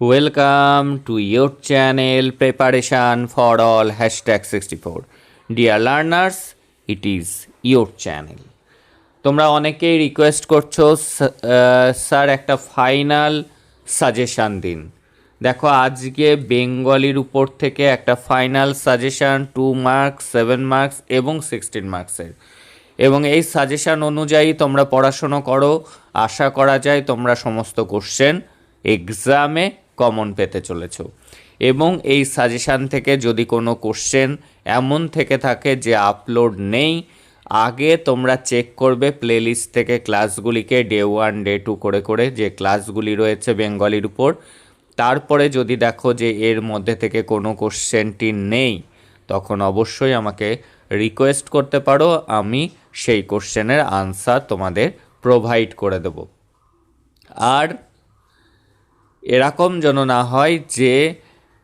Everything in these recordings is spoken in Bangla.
Welcome to your channel Preparation for All hashtag 64. Dear learners, it is your channel তোমরা অনেকেই রিকোয়েস্ট করছ স্যার একটা ফাইনাল সাজেশান দিন। দেখো আজকে বেঙ্গলির উপর থেকে একটা final suggestion two marks seven marks এবং সিক্সটিন মার্কসের এবং এই সাজেশান অনুযায়ী তোমরা পড়াশোনা করো আশা করা যায় তোমরা সমস্ত কোশ্চেন এক্সামে কমন পেতে চলেছ। এবং এই সাজেশান থেকে যদি কোনো কোশ্চেন এমন থেকে থাকে যে আপলোড নেই, আগে তোমরা চেক করবে প্লেলিস্ট থেকে ক্লাসগুলিকে ডে ওয়ান ডে টু করে করে যে ক্লাসগুলি রয়েছে বেঙ্গলির উপর। তারপরে যদি দেখো যে এর মধ্যে থেকে কোনো কোশ্চেনটি নেই, তখন অবশ্যই আমাকে রিকোয়েস্ট করতে পারো, আমি সেই কোশ্চেনের আনসার তোমাদের প্রোভাইড করে দেব। আর এরকম যেন না হয় যে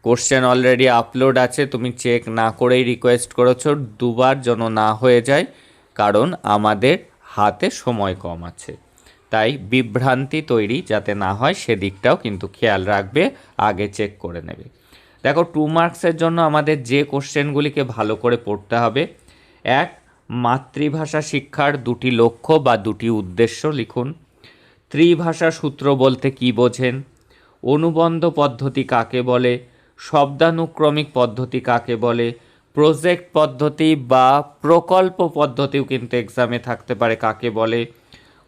কোশ্চেন অলরেডি আপলোড আছে, তুমি চেক না করেই রিকোয়েস্ট করেছ, দুবার যেন না হয়ে যায়, কারণ আমাদের হাতে সময় কম আছে। তাই বিভ্রান্তি তৈরি যাতে না হয়, সেদিকটাও কিন্তু খেয়াল রাখবে, আগে চেক করে নেবে। দেখো টু মার্কসের জন্য আমাদের যে কোশ্চেনগুলিকে ভালো করে পড়তে হবে, এক, মাতৃভাষা শিক্ষার দুটি লক্ষ্য বা দুটি উদ্দেশ্য লিখুন। ত্রিভাষা সূত্র বলতে কি বোঝেন? অনুবন্ধ পদ্ধতি কাকে বলে, শব্দানুক্রমিক পদ্ধতি কাকে বলে, প্রজেক্ট পদ্ধতি বা প্রকল্প পদ্ধতিও কিন্তু এক্সামে থাকতে পারে কাকে বলে,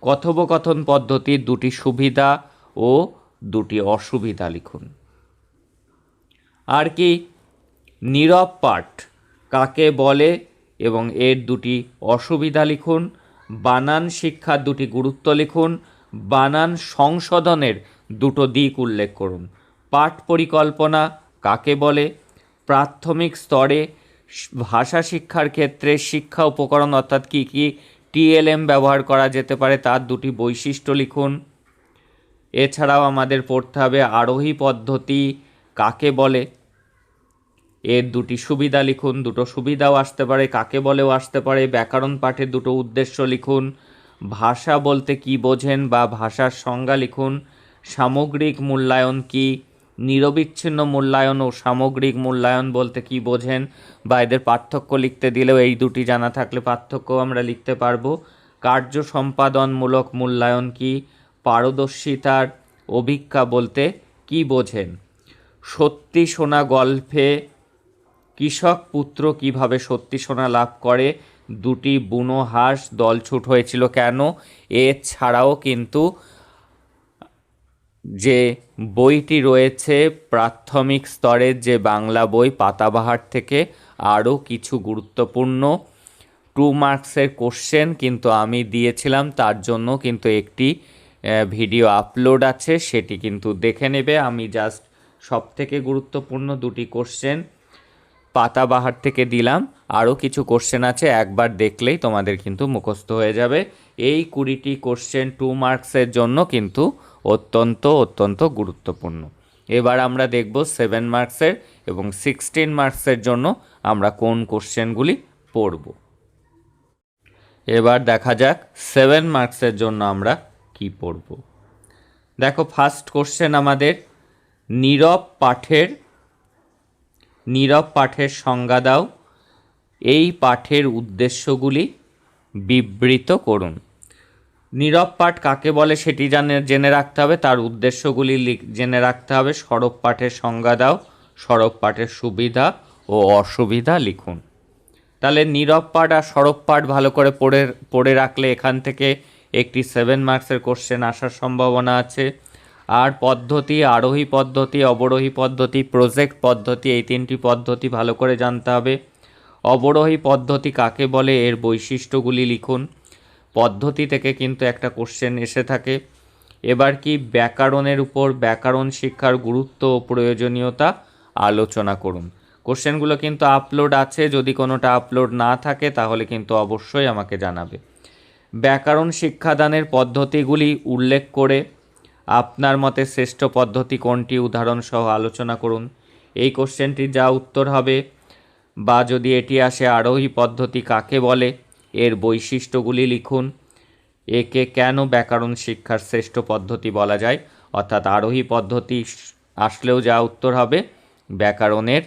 কথোপকথন পদ্ধতির দুটি সুবিধা ও দুটি অসুবিধা লিখুন। আর কি, নীরব পাঠ কাকে বলে এবং এর দুটি অসুবিধা লিখুন, বানান শিক্ষার দুটি গুরুত্ব লিখুন, বানান সংশোধনের দুটো দিক উল্লেখ করুন। পাঠ পরিকল্পনা কাকে বলে? প্রাথমিক স্তরে ভাষা শিক্ষার ক্ষেত্রে শিক্ষা উপকরণ অর্থাৎ কী কী টিএলএম ব্যবহার করা যেতে পারে তার দুটি বৈশিষ্ট্য লিখুন। এছাড়াও আমাদের পড়তে হবে আরোহী পদ্ধতি কাকে বলে? এর দুটি সুবিধা লিখুন, দুটো সুবিধাও আসতে পারে, কাকে বলেও আসতে পারে। ব্যাকরণ পাঠের দুটো উদ্দেশ্য লিখুন। ভাষা বলতে কি বোঝেন বা ভাষার সংজ্ঞা লিখুন। সামগ্রিক মূল্যায়ন কি? নিরবিচ্ছিন্ন মূল্যায়ন ও সামগ্রিক মূল্যায়ন বলতে কি বোঝেন? বা এদের পার্থক্য লিখতে দিলেও এই দুটি জানা থাকলে পার্থক্য আমরা লিখতে পারব। কার্য সম্পাদনমূলক মূল্যায়ন কি? পারদর্শিতার অভিজ্ঞা বলতে কি বোঝেন? সত্যি শোনা গল্পে কৃষক পুত্র কীভাবে সত্যি সোনা লাভ করে? দুটি বুনো হাঁস দলছুট হয়েছিল কেন? এছাড়াও কিন্তু যে বইটি রয়েছে প্রাথমিক স্তরের যে বাংলা বই পাতাবাহার থেকে আরও কিছু গুরুত্বপূর্ণ টু মার্কসের কোশ্চেন কিন্তু আমি দিয়েছিলাম, তার জন্য কিন্তু একটি ভিডিও আপলোড আছে, সেটি কিন্তু দেখে নেবে। আমি জাস্ট সব থেকে গুরুত্বপূর্ণ দুটি কোশ্চেন পাতাবাহার থেকে দিলাম। আরও কিছু কোশ্চেন আছে, একবার দেখলেই তোমাদের কিন্তু মুখস্থ হয়ে যাবে। এই কুড়িটি কোশ্চেন টু মার্কসের জন্য কিন্তু অত্যন্ত অত্যন্ত গুরুত্বপূর্ণ। এবার আমরা দেখব সেভেন মার্কসের এবং সিক্সটিন মার্কসের জন্য আমরা কোন কোশ্চেনগুলি পড়ব। এবার দেখা যাক সেভেন মার্কসের জন্য আমরা কি পড়ব। দেখো ফার্স্ট কোশ্চেন আমাদের, নীরব পাঠের নীরব পাঠের সংজ্ঞা দাও। এই পাঠের উদ্দেশ্যগুলি বিবৃত করুন। নীরব পাঠ কাকে বলে সেটি জানে, জেনে রাখতে হবে। তার উদ্দেশ্যগুলি জেনে রাখতে হবে। সরব পাঠের সংজ্ঞা দাও, সরব পাঠের সুবিধা ও অসুবিধা লিখুন। তাহলে নীরব পাঠ আর সরব পাঠ ভালো করে পড়ে পড়ে রাখলে এখান থেকে একটি সেভেন মার্কসের কোশ্চেন আসার সম্ভাবনা আছে। আর পদ্ধতি, আরোহী পদ্ধতি, অবরোহী পদ্ধতি প্রজেক্ট পদ্ধতি, এই তিনটি পদ্ধতি ভালো করে জানতে হবে। অবরোহী পদ্ধতি কাকে বলে, এর বৈশিষ্ট্যগুলি লিখুন। পদ্ধতি থেকে কিন্তু একটা কোশ্চেন এসে থাকে। এবার কি ব্যাকরণের উপর ব্যাকরণ শিক্ষার গুরুত্ব ও প্রয়োজনীয়তা আলোচনা করুন। কোশ্চেনগুলো কিন্তু আপলোড আছে, যদি কোনোটা আপলোড না থাকে তাহলে কিন্তু অবশ্যই আমাকে জানাবে। ব্যাকরণ শিক্ষাদানের পদ্ধতিগুলি উল্লেখ করে আপনার মতে শ্রেষ্ঠ পদ্ধতি কোনটি? উদাহরণ সহ আলোচনা করুন। এই কোশ্চেনটির যা উত্তর হবে, বা যদি এটি আসে আরোহী পদ্ধতি কাকে বলে? এর বৈশিষ্ট্যগুলি লিখুন। একে কেন ব্যাকরণ শিক্ষার শ্রেষ্ঠ পদ্ধতি বলা যায়? অর্থাৎ আরোহী পদ্ধতি আসলেও যা উত্তর হবে, ব্যাকরণের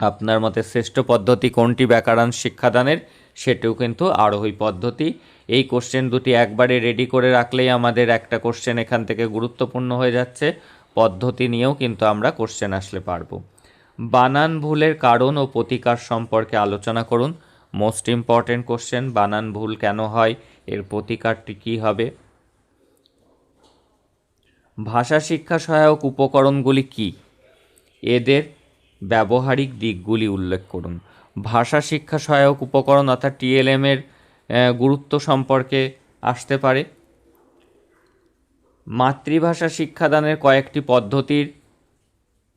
আপনার মতে শ্রেষ্ঠ পদ্ধতি কোনটি ব্যাকরণ শিক্ষাদানের? সেটিও কিন্তু আরোহী পদ্ধতি। এই কোশ্চেন দুটি একবারে রেডি করে রাখলেই আমাদের একটা কোশ্চেন এখান থেকে গুরুত্বপূর্ণ হয়ে যাচ্ছে। পদ্ধতি নিয়েও কিন্তু আমরা কোশ্চেন আসলে পারব। বানান ভুলের কারণ ও প্রতিকার সম্পর্কে আলোচনা করুন। মোস্ট ইম্পর্ট্যান্ট কোশ্চেন বানান ভুল কেন হয়? এর প্রতিকারটি কী হবে? ভাষা শিক্ষা সহায়ক উপকরণগুলি কি? এদের ব্যবহারিক দিকগুলি উল্লেখ করুন। ভাষা শিক্ষা সহায়ক উপকরণ অর্থাৎ টিএলএম এর গুরুত্ব সম্পর্কে আসতে পারে। মাতৃভাষা শিক্ষাদানের কয়েকটি পদ্ধতির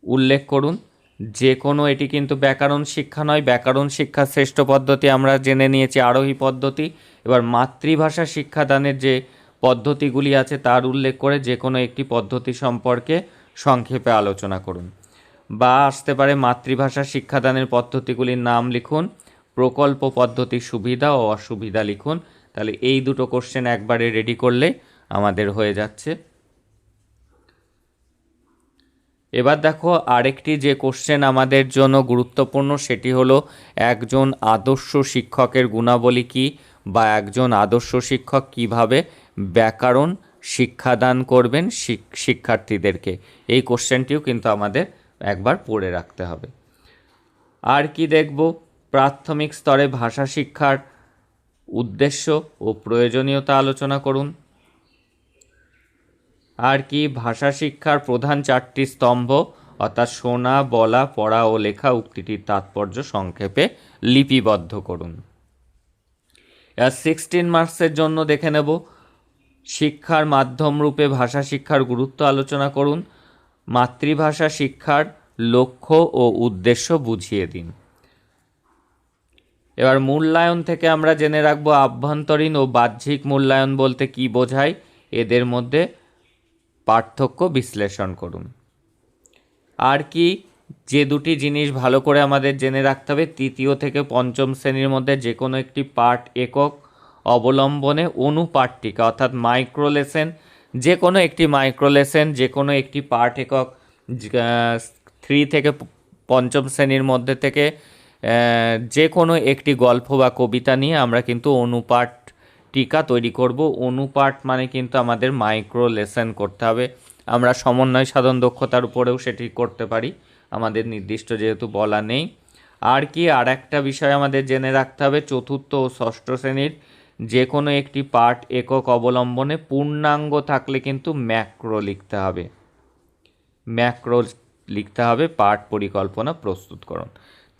উল্লেখ করুন। যে কোনো এটি কিন্তু ব্যাকরণ শিক্ষা নয়। ব্যাকরণ শিক্ষা শ্রেষ্ঠ পদ্ধতি আমরা জেনে নিয়েছি, আরোহী পদ্ধতি। এবার মাতৃভাষা শিক্ষাদানের যে পদ্ধতিগুলি আছে, তার উল্লেখ করে যে কোনো একটি পদ্ধতি সম্পর্কে সংক্ষেপে আলোচনা করুন। বা আসতে পারে মাতৃভাষা শিক্ষাদানের পদ্ধতিগুলির নাম লিখুন, প্রকল্প পদ্ধতির সুবিধা ও অসুবিধা লিখুন। তাহলে এই দুটো কোশ্চেন একবারে রেডি করলে আমাদের হয়ে যাচ্ছে। এবার দেখো আরেকটি যে কোশ্চেন আমাদের জন্য গুরুত্বপূর্ণ, সেটি হলো একজন আদর্শ শিক্ষকের গুণাবলী কী বা একজন আদর্শ শিক্ষক কীভাবে ব্যাকরণ শিক্ষাদান করবেন শিক- শিক্ষার্থীদেরকে? এই কোশ্চেনটিও কিন্তু আমাদের একবার পড়ে রাখতে হবে। আর কি দেখব? প্রাথমিক স্তরে ভাষা শিক্ষার উদ্দেশ্য ও প্রয়োজনীয়তা আলোচনা করুন। আর কি ভাষা শিক্ষার প্রধান চারটি স্তম্ভ, অর্থাৎ শোনা, বলা, পড়া ও লেখা উক্তিটির তাৎপর্য সংক্ষেপে লিপিবদ্ধ করুন। এর সিক্সটিন মার্কসের জন্য দেখে নেব। শিক্ষার মাধ্যম রূপে ভাষা শিক্ষার গুরুত্ব আলোচনা করুন। মাতৃভাষা শিক্ষার লক্ষ্য ও উদ্দেশ্য বুঝিয়ে দিন। এবার মূল্যায়ন থেকে আমরা জেনে রাখব আভ্যন্তরীণ ও বাহ্যিক মূল্যায়ন বলতে কি বোঝায়। এদের মধ্যে পার্থক্য বিশ্লেষণ করুন। আর কি, যে দুটি জিনিস ভালো করে আমাদের জেনে রাখতে হবে, তৃতীয় থেকে পঞ্চম শ্রেণির মধ্যে যে কোনো একটি পাঠ একক অবলম্বনে অনুপাঠটিকা অর্থাৎ মাইক্রোলেসেন যে কোনো একটি মাইক্রোলেসেন যে কোনো একটি পাঠ একক থ্রি থেকে পঞ্চম শ্রেণির মধ্যে থেকে যে কোনো একটি গল্প বা কবিতা নিয়ে আমরা কিন্তু অনুপাঠ টিকা তৈরি করব। অনুপাঠ মানে কিন্তু আমাদের মাইক্রো লেসন করতে হবে। আমরা সমন্বয় সাধন দক্ষতার উপরেও সেটি করতে পারি। আমাদের নির্দিষ্ট যেহেতু বলা নেই। আর কি আর একটা বিষয় আমাদের জেনে রাখতে হবে, চতুর্থ ও ষষ্ঠ শ্রেণির যে কোনো একটি পাঠ একক অবলম্বনে পূর্ণাঙ্গ থাকলে কিন্তু ম্যাক্রো লিখতে হবে। ম্যাক্রো লিখতে হবে, পাঠ পরিকল্পনা প্রস্তুতকরণ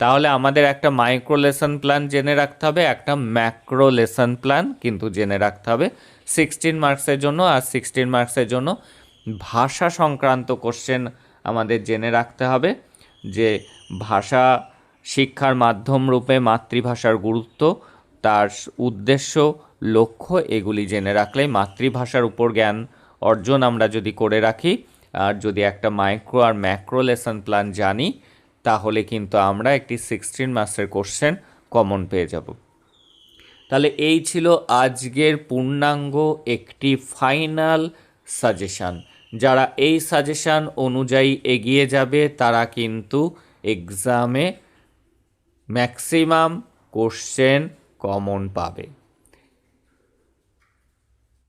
তাহলে আমাদের একটা মাইক্রো লেসন প্ল্যান জেনে রাখতে হবে, একটা ম্যাক্রো লেসন প্ল্যান কিন্তু জেনে রাখতে হবে। সিক্সটিন মার্কসের জন্য আর সিক্সটিন মার্কসের জন্য ভাষা সংক্রান্ত কোশ্চেন আমাদের জেনে রাখতে হবে, যে ভাষা শিক্ষার মাধ্যম রূপে মাতৃভাষার গুরুত্ব, তার উদ্দেশ্য, লক্ষ্য এগুলি জেনে রাখলে মাতৃভাষার উপর জ্ঞান অর্জন আমরা যদি করে রাখি। আর যদি একটা মাইক্রো আর ম্যাক্রো লেসন প্ল্যান জানি তাহলে কিন্তু আমরা একটি সিক্সটিন মাসের কোশ্চেন কমন পেয়ে যাব। তাহলে এই ছিল আজকের পূর্ণাঙ্গ একটি ফাইনাল সাজেশান যারা এই সাজেশান অনুযায়ী এগিয়ে যাবে, তারা কিন্তু এক্সামে ম্যাক্সিমাম কোশ্চেন কমন পাবে।